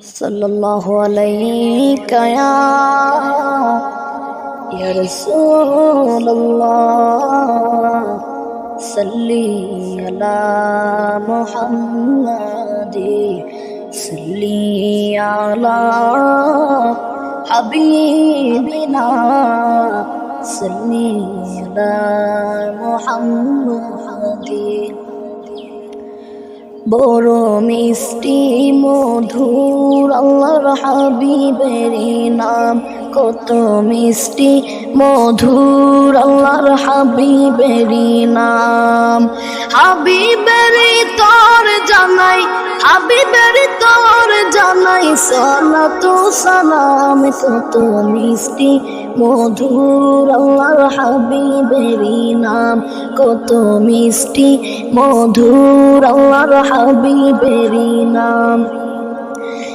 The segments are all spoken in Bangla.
صلى الله عليك يا يا رسول الله صلي على محمد صلي على حبيبنا صلي على محمد বড় মিষ্টি মধুর, আল্লাহর হাবিবের নাম। কত মিষ্টি মধুর, আল্লাহর হাবিবের নাম। হাবিবের তোর জানাই, হাবিবের তোর জানাই সালা তো সালাম। কত মিষ্টি মধুর, আল্লাহর হাবিবের নাম। কত মিষ্টি, মধুর আল্লাহর হাবিবেরি নাম।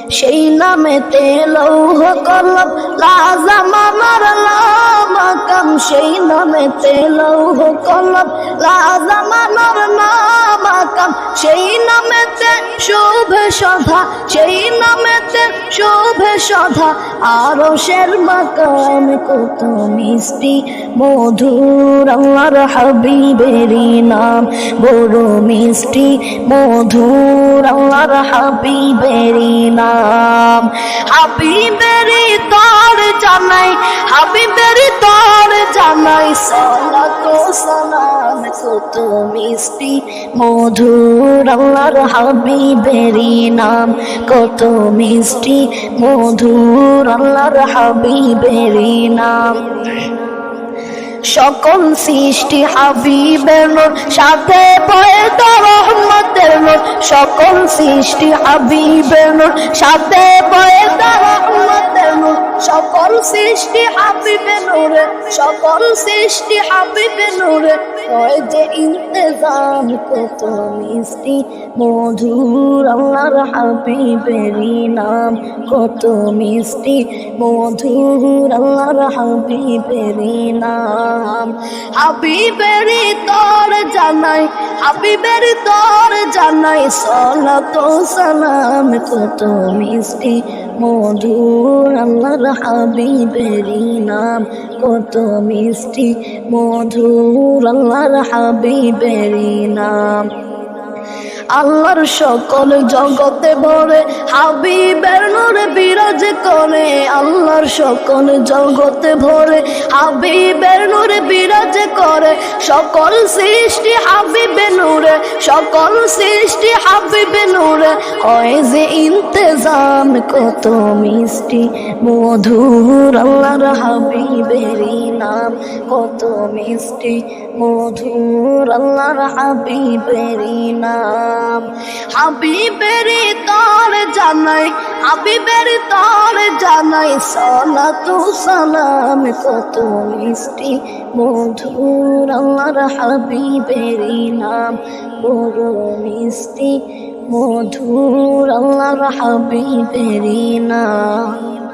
সেই নামেতে লৌহ কলম আমার লামাকাম সেই নামেতে লৌহ কলম আমার নামাকাম সেই নামে নামেতে শোভে সধা সেই নামেতে শোভে সধা আরও শের মাকাম কত মিষ্টি, মধুর আল্লাহর হাবিবেরি নাম। বড় মিষ্টি, মধুর আল্লাহর হাবিবেরি নাম। হাবিবেরি তার জানাই, হাবিবেরি তোর জানাই সালাত সালাম কত মিষ্টি মধুর আল্লাহর হাবিবেরি নাম। কত মিষ্টি, মধুর আল্লাহর হাবিবেরি নাম। সকল সৃষ্টি হাবিবের নূর, সাথে পয়দা রহমতের নূর। সকল সৃষ্টি হাবিবের নূর, সাথে পয়দা সকল সৃষ্টি হাবিবে নূরে সকল সৃষ্টি হাবিবে নূরে। হয় যে ইন্তজাম কত মিষ্টি। মধুর আল্লাহর হাবিবেরই নাম কত মিষ্টি। মধুর আল্লাহর হাবিবেরই নাম। হাবিবেরই তোর জানাই হাবিবের তোর জানাই, সলাত সালাম কত মিষ্টি। মধুর আল্লাহর হাবিবেরই নাম কত মিষ্টি। মধুর আল্লাহর হাবিবেরই নাম আল্লাহর সকল জগতে ভরে, হাবিবের নূরে বিরাজ করে। আল্লাহর সকল জগতে ভরে, হাবিবের নূরে বিরাজ করে। সকল সৃষ্টি হাবিবে নূরে, সকল সৃষ্টি হাবিবে নূরে। হয় যে ইন্তজাম কত মিষ্টি, মধুর আল্লাহর হাবিবেরই নাম। কত মিষ্টি, মধুর আল্লাহর হাবিবেরই নাম। হাবিবেরই তোর জানাই, হাবিবের তোর জানাই, সালাতু সালাম কত মিষ্টি মধুর আল্লাহর হাবিবেরই নাম বড় মিষ্টি মধুর আল্লাহর হাবিবেরই নাম।